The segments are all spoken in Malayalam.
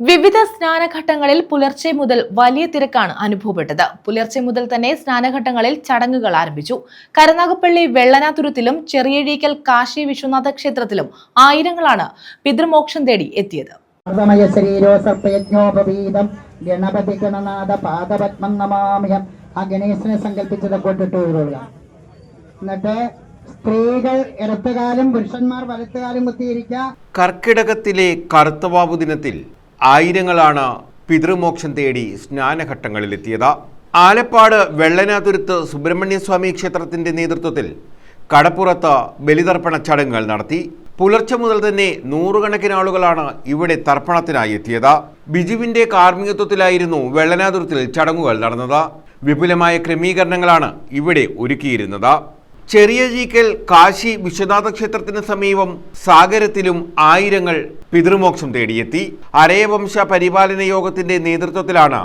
വിവിധ സ്നാനഘട്ടങ്ങളിൽ പുലർച്ചെ മുതൽ വലിയ തിരക്കാണ് അനുഭവപ്പെട്ടത്. പുലർച്ചെ മുതൽ തന്നെ സ്നാനഘട്ടങ്ങളിൽ ചടങ്ങുകൾ ആരംഭിച്ചു. കരുനാഗപ്പള്ളി വെള്ളനാതുരത്തിലും ചെറിയഴീക്കൽ കാശി വിശ്വനാഥ ക്ഷേത്രത്തിലും ആയിരങ്ങളാണ് പിതൃമോക്ഷം തേടി എത്തിയത്. ഗണപതി ഗണനാഥ പാദപത്മം നമാമിഹം ആ ഗണേശനെ സങ്കല്പിച്ചത് കൊണ്ടിട്ട് ഉരുളുക എന്നിട്ട് സ്ത്രീകൾ ഇടത്തുകാലും പുരുഷന്മാർ വലത്തുകാലും കുത്തിയിരിക്കുക കർക്കിടകത്തിലെ കറുത്തവാവു ദിനത്തിൽ ആയിരങ്ങളാണ് പിതൃമോക്ഷം തേടി സ്നാനഘട്ടങ്ങളിലെത്തിയത്. ആലപ്പാട് വെള്ളനാതുരത്ത് സുബ്രഹ്മണ്യസ്വാമി ക്ഷേത്രത്തിന്റെ നേതൃത്വത്തിൽ കടപ്പുറത്ത് ബലിതർപ്പണ ചടങ്ങുകൾ നടത്തി. പുലർച്ചെ മുതൽ തന്നെ നൂറുകണക്കിന് ആളുകളാണ് ഇവിടെ തർപ്പണത്തിനായി എത്തിയത്. ബിജുവിന്റെ കാർമ്മികത്വത്തിലായിരുന്നു വെള്ളനാതുരത്തിൽ ചടങ്ങുകൾ നടന്നത്. വിപുലമായ ക്രമീകരണങ്ങളാണ് ഇവിടെ ഒരുക്കിയിരുന്നത്. ചെറിയ ജീക്കൽ കാശി വിശ്വനാഥ ക്ഷേത്രത്തിന് സമീപം സാഗരത്തിലും ആയിരങ്ങൾ പിതൃമോക്ഷം തേടിയെത്തി. അരയവംശ പരിപാലന യോഗത്തിന്റെ നേതൃത്വത്തിലാണ്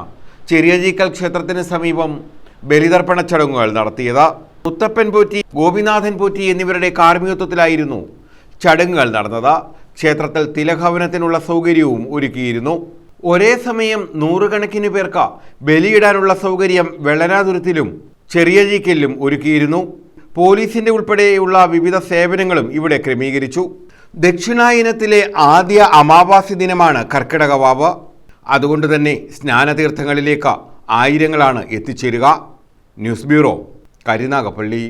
ചെറിയ ജീക്കൽ ക്ഷേത്രത്തിന് സമീപം ബലിതർപ്പണ ചടങ്ങുകൾ നടത്തിയത്. മുത്തപ്പൻ പോറ്റി ഗോപിനാഥൻ പോറ്റി എന്നിവരുടെ കാർമ്മികത്വത്തിലായിരുന്നു ചടങ്ങുകൾ നടന്നത്. ക്ഷേത്രത്തിൽ തിലഭവനത്തിനുള്ള സൗകര്യവും ഒരുക്കിയിരുന്നു. ഒരേ സമയം നൂറുകണക്കിന് പേർക്ക് ബലിയിടാനുള്ള സൗകര്യം വെള്ളനാതുരത്തിലും ചെറിയ ജീക്കലിലും ഒരുക്കിയിരുന്നു. പോലീസിന്റെ ഉൾപ്പെടെയുള്ള വിവിധ സേവനങ്ങളും ഇവിടെ ക്രമീകരിച്ചു. ദക്ഷിണായനത്തിലെ ആദ്യ അമാവാസി ദിനമാണ് കർക്കിടകവാവ് അതുകൊണ്ട് തന്നെ സ്നാനതീർത്ഥങ്ങളിലേക്ക് ആയിരങ്ങളാണ് എത്തിച്ചേരുക. News bureau Karunagappally.